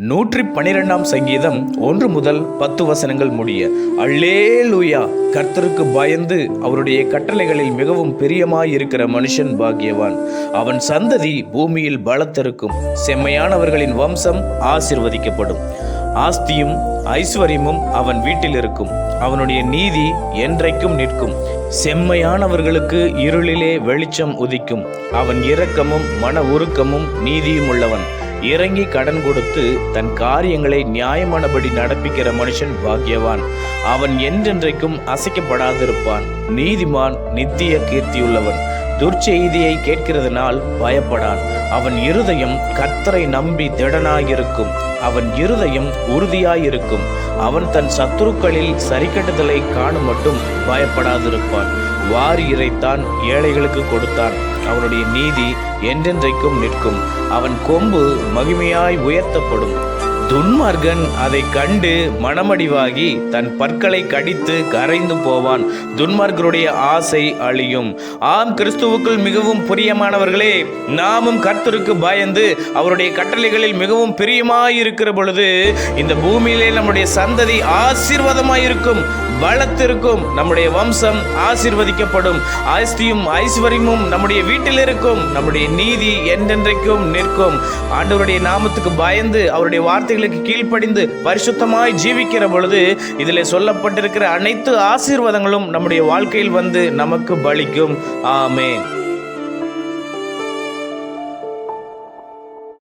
நூற்றி பனிரெண்டாம் சங்கீதம் ஒன்று முதல் பத்து வசனங்கள் முடிய அல்லேலூயா கர்த்தருக்கு பயந்து அவருடைய கட்டளைகளில் மிகவும் பிரியமாயிருக்கிற மனுஷன் பாக்கியவான். அவன் சந்ததி பூமியில் பலத்திருக்கும். செம்மையானவர்களின் வம்சம் ஆசிர்வதிக்கப்படும். ஆஸ்தியும் ஐஸ்வர்யமும் அவன் வீட்டில் இருக்கும் அவனுடைய நீதி என்றைக்கும் நிற்கும். செம்மையானவர்களுக்கு இருளிலே வெளிச்சம் உதிக்கும். அவன் இரக்கமும் மன உருக்கமும் நீதியும் உள்ளவன் இறங்கி கடன் கொடுத்து தன் காரியங்களை நியாயமானபடி நடப்பிக்கிற மனுஷன் பாக்கியவான். அவன் என்றென்றைக்கும் அசைக்கப்படாதிருப்பான். நீதிமான் நித்திய கீர்த்தியுள்ளவன். துர்ச்செய்தியை கேட்கிறதுனால் பயப்படான். அவன் இருதயம் கர்த்தரை நம்பி திடனாயிருக்கும். அவன் இருதயம் உறுதியாயிருக்கும். அவன் தன் சத்துருக்களில் சரிக்கட்டுதலை காணும் மட்டும் பயப்படாதிருப்பான். வாரி இறைத்தான் ஏழைகளுக்கு கொடுத்தான். அவனுடைய நீதி என்றென்றைக்கும் நிற்கும். அவன் கொம்பு மகிமையாய் உயர்த்தப்படும். துன்மார்கன் அதை கண்டு மனமடிவாகி தன் பற்களை கடித்து கரைந்து போவான். துன்மார்கருடைய ஆசை அழியும். ஆம் கிறிஸ்துவுக்குள் மிகவும் பிரியமானவர்களே நாமும் கர்த்தருக்கு பயந்து அவருடைய கட்டளைகளில் மிகவும் பிரியமாயிருக்கிற பொழுது இந்த பூமியிலே நம்முடைய சந்ததி ஆசீர்வாதமாயிருக்கும் பலத்திற்கும் நம்முடைய வம்சம் ஆசீர்வதிக்கப்படும் ஆஸ்தியும் ஐஸ்வர்யமும் நம்முடைய வீட்டில் இருக்கும் நம்முடைய நீதி என்றென்றைக்கும் நிற்கும். ஆண்டவருடைய நாமத்துக்கு பயந்து அவருடைய வார்த்தைகளுக்கு கீழ்ப்படிந்து பரிசுத்தமாய் ஜீவிக்கிற பொழுது இதில் சொல்லப்பட்டிருக்கிற அனைத்து ஆசீர்வாதங்களும் நம்முடைய வாழ்க்கையில் வந்து நமக்கு பலிக்கும். ஆமே